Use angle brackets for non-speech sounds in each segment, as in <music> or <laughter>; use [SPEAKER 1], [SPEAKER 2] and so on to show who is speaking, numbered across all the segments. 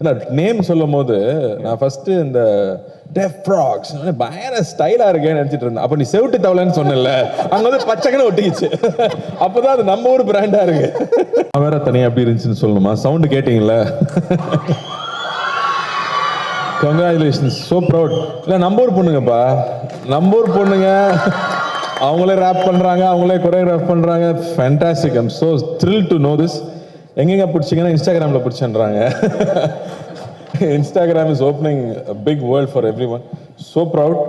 [SPEAKER 1] இல்லை நேம் சொல்லும் போது நான் ஃபர்ஸ்ட் இந்த டெஃப் ஃப்ராக்ஸ் பயங்கர ஸ்டைலா இருக்கேன்னு நினைச்சிட்டு இருந்தேன். அப்ப நீ செவிட்டு தவளைன்னு சொன்னல அங்க வந்து பச்சைக்கன்னு ஒட்டிக்கிச்சு. <laughs> அப்பதான் அது நம்ம ஊர் பிராண்டா இருக்கு. <laughs> வேற தனியா எப்படி இருந்துச்சுன்னு சொல்லணுமா? சவுண்டு கேட்டீங்கல்ல? கங்க்ராச்சுலேஷன்ஸ் ஸோ ப்ரௌட் இல்லை நம்ம ஊர் பொண்ணுங்கப்பா. நம்ம ஊர் பொண்ணுங்க அவங்களே ரேப் பண்ணுறாங்க அவங்களே கொரியோகிராஃப் பண்ணுறாங்க fantastic I'm so thrill to know this எங்கெங்க பிடிச்சிங்கன்னா இன்ஸ்டாகிராமில் பிடிச்சேன்றாங்க. Instagram is opening big world for every one so proud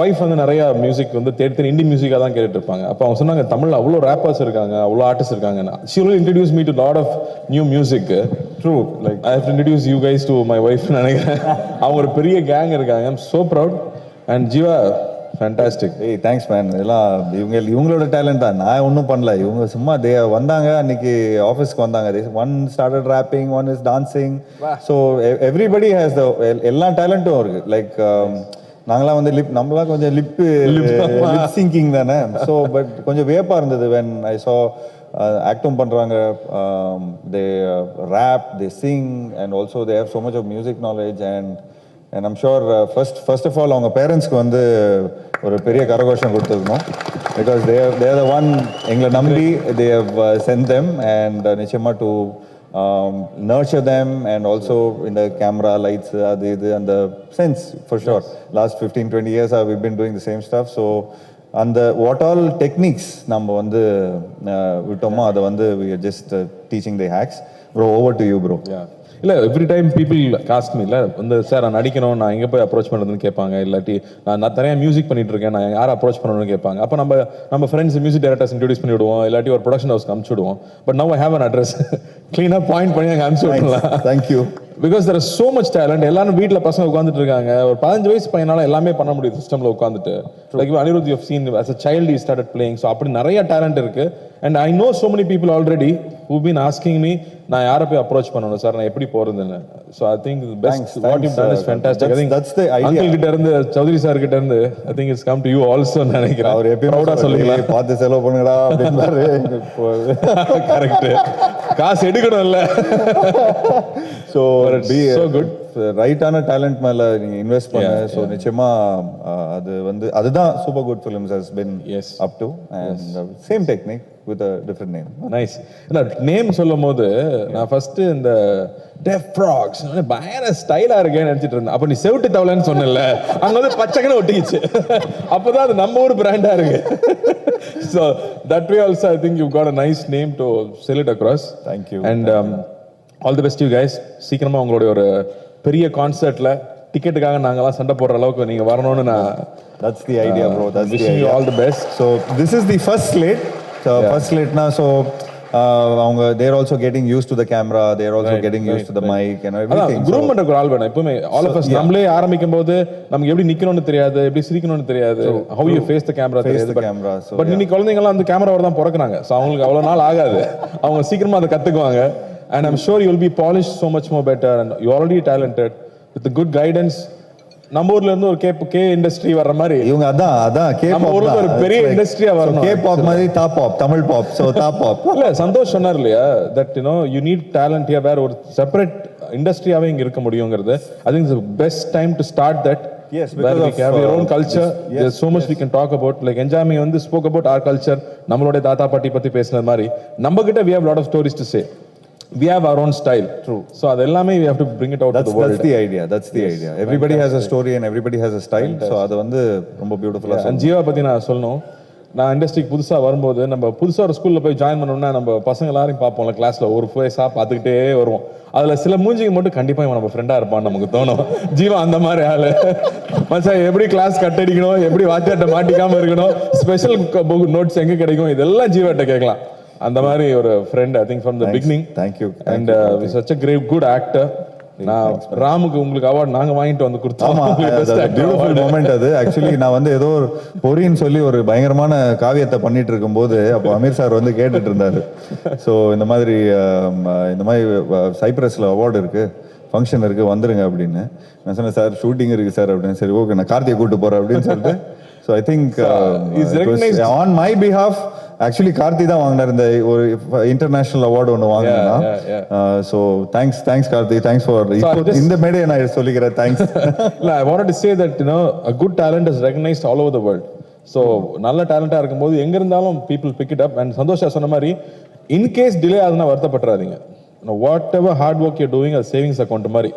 [SPEAKER 1] wife வந்து நிறைய மியூசிக் வந்து தேடி தேடி இந்தி மியூசிக்காக தான் கேட்டுட்டு இருப்பாங்க அப்போ அவங்க சொன்னாங்க தமிழ்ல அவ்வளோ ரேப்பர்ஸ் இருக்காங்க அவ்வளோ ஆர்டிஸ்ட் இருக்காங்க. She will introduce me to lot of new music true like I have introduce you guys to my wife நினைக்கிறேன். அவங்க ஒரு பெரிய கேங் இருக்காங்க. I'm so proud and Jeeva fantastic
[SPEAKER 2] hey thanks man இதெல்லாம் இவங்க இவங்களோட டேலண்ட் தான். நான் ஒன்றும் பண்ணல. இவங்க சும்மா தே வந்தாங்க அன்னைக்கு ஆஃபீஸ்க்கு வந்தாங்க. One started rapping one is dancing so everybody has the எல்லா டேலண்ட்டும் இருக்கு லைக் நாங்களாம் வந்து லிப் நம்மளாம் கொஞ்சம் லிப் லிப் சிங்கிங் தானே. ஸோ பட் கொஞ்சம் வியப்பாக இருந்தது. வென் ஐ ஸோ ஆக்டும் பண்ணுறாங்க they rap they sing and also they have so much of music knowledge and and I'm sure first first of all அவங்க பேரண்ட்ஸ்க்கு வந்து ஒரு பெரிய கரகோஷம் கொடுத்துருக்கணும். Because they there the one எங்களை நம்பி தே சென்ட் தெம் அண்ட் நிச்சயமாக to nurture them and also இந்த கேமரா லைட்ஸ் அது இது அந்த sense for sure last fifteen twenty years we been doing the same stuff so அந்த வாட் ஆல் டெக்னிக்ஸ் நம்ம வந்து uh, விட்டோமோ அதை வந்து just teaching the hacks bro over to you bro
[SPEAKER 1] இல்ல every time people cast me இல்ல வந்து sir நான் நடிக்கணும் நான் எங்க போய் அப்ரோச் பண்றதுன்னு கேட்பாங்க. இல்லாட்டி நான் நான் தனியா மியூசிக் பண்ணிட்டு இருக்கேன் நான் யாரை அப்ரோச் பண்ணணும்னு கேட்பாங்க. அப்ப நம்ம நம்ம ஃப்ரெண்ட்ஸ் மியூசிக் டைரக்டர்ஸ் இன்ட்ரடியூஸ் பண்ணி விடுவோம் இல்லாட்டி ஒரு ப்ரொடக்ஷன் ஹவுஸ்க்கு அனுப்பிச்சு விடுவோம் but now I have an address கிளீனா பாயிண்ட் பண்ணி அங்கே அனுப்பிச்சு விடலாம்
[SPEAKER 2] thank you
[SPEAKER 1] because there so much talent எல்லாரும் வீட்ல பசங்க உட்காந்துட்டு இருக்காங்க ஒரு பதினஞ்சு வயசு பையனால எல்லாமே பண்ண முடியுது சிஸ்டம்ல உட்காந்துட்டு like Anirudh you seen as a child you started playing so அப்படி நிறைய டேலண்ட் இருக்கு. And I know so many people already who been asking me நான் யாரை போய் அப்ரோச் பண்ணணும்? சார் நான் எப்படி போறதுன்னு. So I think best what
[SPEAKER 2] thanks,
[SPEAKER 1] done is fantastic I think
[SPEAKER 2] the idea.
[SPEAKER 1] Uncle கிட்ட இருந்து சௌத்ரி சார் கிட்ட இருந்து I think it's come to you also நினைக்கிறேன்.
[SPEAKER 2] அவர் எப்பயுமே
[SPEAKER 1] ப்ரௌடா சொல்லுங்களா?
[SPEAKER 2] சொல்லுங்களா பார்த்து செலவு பண்ணுங்கடா அப்படின்னாரு
[SPEAKER 1] கரெக்ட் <laughs> காசு எடுக்கணும்ல.
[SPEAKER 2] So be
[SPEAKER 1] so good.
[SPEAKER 2] ரைட்டான டேலண்ட் மேல நீங்க இன்வெஸ்ட் பண்ண. ஸோ நிச்சயமா அது வந்து அதுதான் Super Good Films has been
[SPEAKER 1] Yes.
[SPEAKER 2] Up to same technique with a different name
[SPEAKER 1] nice இல்ல நேம் சொல்லும் போது நான் ஃபர்ஸ்ட் இந்த டெஃப் ஃப்ராக்ஸ் பயங்கர ஸ்டைலா இருக்கேன்னு நினைச்சிட்டு இருந்தேன். அப்ப நீ செவிட்டு தவளைன்னு சொன்னல அங்க வந்து பச்சைக்கன்னு ஒட்டிக்கிச்சு. அப்பதான் அது நம்ம ஊர் பிராண்டா இருக்கு. So that way also I think you got a nice name to sell it across
[SPEAKER 2] Thank you.
[SPEAKER 1] And all the best you guys சீக்கிரமா உங்களுடைய ஒரு பெரிய கான்சர்ட்ல டிக்கெட்டுக்காக நாங்கெல்லாம் சண்டை போடுற அளவுக்கு நீங்க வரணும்னு நான்
[SPEAKER 2] that's the idea bro that's the
[SPEAKER 1] all the best.
[SPEAKER 2] So this is the first slate first ஸ்லேட்னா so அவங்க they're also getting use to the camera they're also getting use to the mic
[SPEAKER 1] groom பண்றதுக்கு ஒரு ஆள் வேணும் எப்பவுமே all of us நம்மளே ஆரம்பிக்கும் போது நமக்கு எப்படி நிக்கணும்னு தெரியாது எப்படி சிரிக்கணும்னு தெரியாது how you face the camera தெரியாது.
[SPEAKER 2] so,
[SPEAKER 1] பட் இன்னைக்கு குழந்தைங்கலாம் வந்து கேமராவோட தான் பிறக்குறாங்க. ஸோ அவங்களுக்கு அவ்வளவு நாள் ஆகாது. அவங்க சீக்கிரமா அதை கத்துக்குவாங்க. I'm sure you will be polish so much more better and you already talented with good guidance நம்ம ஊர்ல இருந்து ஒரு கே கே இண்டஸ்ட்ரி வர்ற மாதிரி.
[SPEAKER 2] இவங்க அதான் அதான் கே
[SPEAKER 1] நம்ம ஊர்ல ஒரு பெரிய industry ஆ வரணும்.
[SPEAKER 2] கே பாப் மாதிரி தா பாப் தமிழ் பாப் ஸோ தா பாப்
[SPEAKER 1] இல்ல சந்தோஷ் சொன்னார் இல்லையா that you know you need talent here வேற ஒரு செப்பரேட் இண்டஸ்ட்ரியாவே இங்க இருக்க முடியுங்கிறது. I think best time to start that
[SPEAKER 2] Yes,
[SPEAKER 1] where
[SPEAKER 2] because
[SPEAKER 1] we
[SPEAKER 2] of,
[SPEAKER 1] can have your own
[SPEAKER 2] uh,
[SPEAKER 1] culture.
[SPEAKER 2] this- yes,
[SPEAKER 1] there's so much we can talk about. Like enjami வந்து spoke about our culture. நம்மளுடைய தாத்தா பாட்டி பத்தி பேசினது மாதிரி. நம்ம கிட்ட we have lot of stories to say. We have our own style. True. So அது எல்லாமே we have to bring it out
[SPEAKER 2] That's,
[SPEAKER 1] to the world.
[SPEAKER 2] that's the idea. That's the idea. Everybody has a story and everybody has a style. So அது வந்து ரொம்ப பியூட்டிஃபுல்லா
[SPEAKER 1] and Jeeva பத்தி நான் சொல்லணும். நான் இண்டஸ்ட்ரிக்கு புதுசா வரும்போது நம்ம புதுசா ஒரு ஸ்கூல்ல போய் ஜாயின் பண்ணோம்னா நம்ம பசங்க எல்லாரையும் பார்ப்போம்ல கிளாஸ்ல ஒரு ஃபேஸா பார்த்துக்கிட்டே வருவோம். அதுல சில மூஞ்சிங்க மட்டும் கண்டிப்பா இவன் நம்ம ஃப்ரெண்டா இருப்பான்னு நமக்கு தோணும். ஜீவா அந்த மாதிரி ஆளு. மச்சான் எப்படி கிளாஸ் கட் அடிக்கணும்? எப்படி வாத்தியாட்ட மாட்டிக்காம இருக்கணும்? ஸ்பெஷல் நோட்ஸ் எங்க கிடைக்கும்? இதெல்லாம் ஜீவாட்ட கேட்கலாம். அந்த மாதிரி ஒரு friend I think from the beginning.
[SPEAKER 2] Thank
[SPEAKER 1] and such a great good actor நான் ராமுக்கு உங்களுக்கு அவார்ட் நாங்க வாங்கிட்டு வந்து கொடுத்தோம்.
[SPEAKER 2] மூமெண்ட் அது. ஆக்சுவலி நான் வந்து ஏதோ ஒரு பொறின்னு சொல்லி ஒரு பயங்கரமான காவியத்தை பண்ணிட்டு இருக்கும்போது அப்போ அமீர் சார் வந்து கேட்டுட்டு இருந்தாரு. ஸோ இந்த மாதிரி ஆம், இந்த மாதிரி சைப்ரஸ்ல அவார்டு இருக்கு. ஃபங்க்ஷன் இருக்கு வந்துருங்க அப்படின்னு. நான் சொன்னேன் சார் ஷூட்டிங் இருக்கு சார் அப்படின்னு. சரி ஓகே நான் கார்த்தியை கூட்டு போறேன் அப்படின்னு சொல்லிட்டு. So I think on my behalf actually Karthi தான் வாங்கினார். இந்த ஒரு இன்டர்நேஷனல் அவார்டு ஒன்று வாங்கினா so thanks thanks Karthi thanks for இந்த மேடையை நான் சொல்லிக்கிறேன். தேங்க்ஸ் <laughs>
[SPEAKER 1] இல்ல I want to say that you know a good talent is recognized all over the world. So நல்ல டேலண்டா இருக்கும்போது எங்க இருந்தாலும் people pick it up. And Santosha சொன்ன மாதிரி இன் கேஸ் டிலே ஆகுதுன்னா வருத்தப்பட்டுறாதீங்க. Whatever hard work you doing அது சேவிங்ஸ் அக்கௌண்ட் மாதிரி.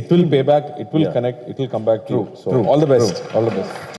[SPEAKER 1] It will pay back it will connect it will come back true so all the best all the best